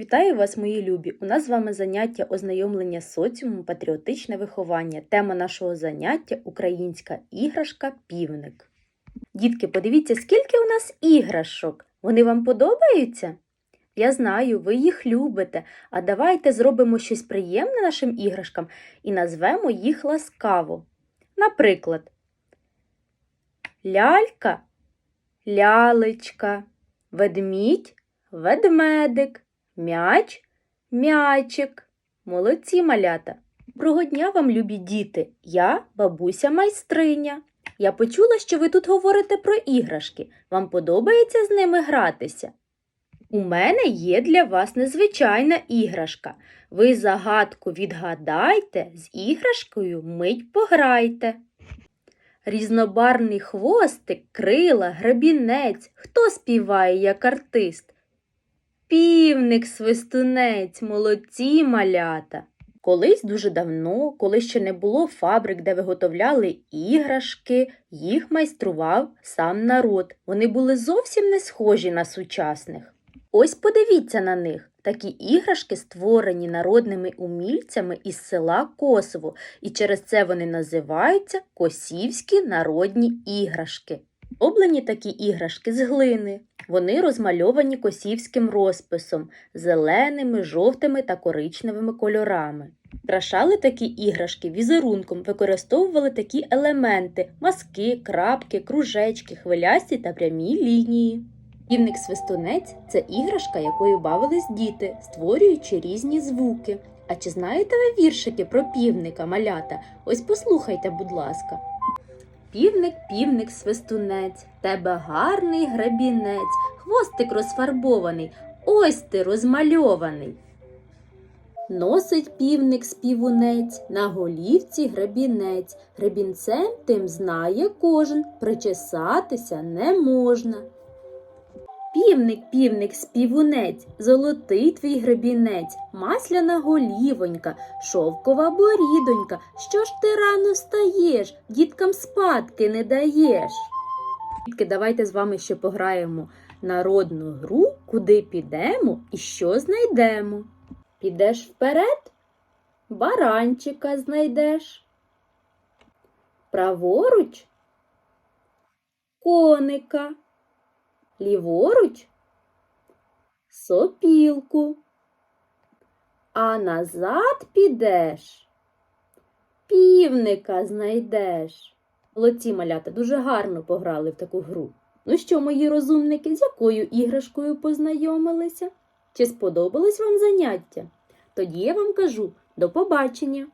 Вітаю вас, мої любі! У нас з вами заняття ознайомлення з соціумом, патріотичне виховання. Тема нашого заняття українська іграшка півник. Дітки, подивіться, скільки у нас іграшок. Вони вам подобаються? Я знаю, ви їх любите. А давайте зробимо щось приємне нашим іграшкам і назвемо їх ласкаво. Наприклад, лялька, лялечка, ведмідь, ведмедик, м'яч, м'ячик. Молодці малята. Доброго дня вам, любі діти. Я бабуся майстриня. Я почула, що ви тут говорите про іграшки. Вам подобається з ними гратися? У мене є для вас незвичайна іграшка. Ви загадку відгадайте, з іграшкою мить пограйте. Різнобарний хвостик, крила, гребінець. Хто співає як артист? Півник, свистунець, молодці малята. Колись дуже давно, коли ще не було фабрик, де виготовляли іграшки, їх майстрував сам народ. Вони були зовсім не схожі на сучасних. Ось подивіться на них. Такі іграшки створені народними умільцями із села Косово, і через це вони називаються косівські народні іграшки. Облені такі іграшки з глини. Вони розмальовані косівським розписом, зеленими, жовтими та коричневими кольорами. Крашали такі іграшки візерунком, використовували такі елементи маски, крапки, кружечки, хвилясті та прямі лінії. Півник свистунець це іграшка, якою бавились діти, створюючи різні звуки. А чи знаєте ви віршики про півника, малята? Ось послухайте, будь ласка. Півник, півник, свистунець, тебе гарний гребінець, хвостик розфарбований, ось ти розмальований. Носить півник співунець, на голівці гребінець. Гребінцем тим знає кожен, причесатися не можна. Півник, півник, співунець, золотий твій гребінець, масляна голівонька, шовкова борідонька. Що ж ти рано встаєш, діткам спадки не даєш? Дітки, давайте з вами ще пограємо народну гру, куди підемо і що знайдемо. Підеш вперед, баранчика знайдеш. Праворуч коника ліворуч сопілку, а назад підеш, півника знайдеш. Молодці малята дуже гарно пограли в таку гру. Ну що, мої розумники, з якою іграшкою познайомилися? Чи сподобалось вам заняття? Тоді я вам кажу до побачення!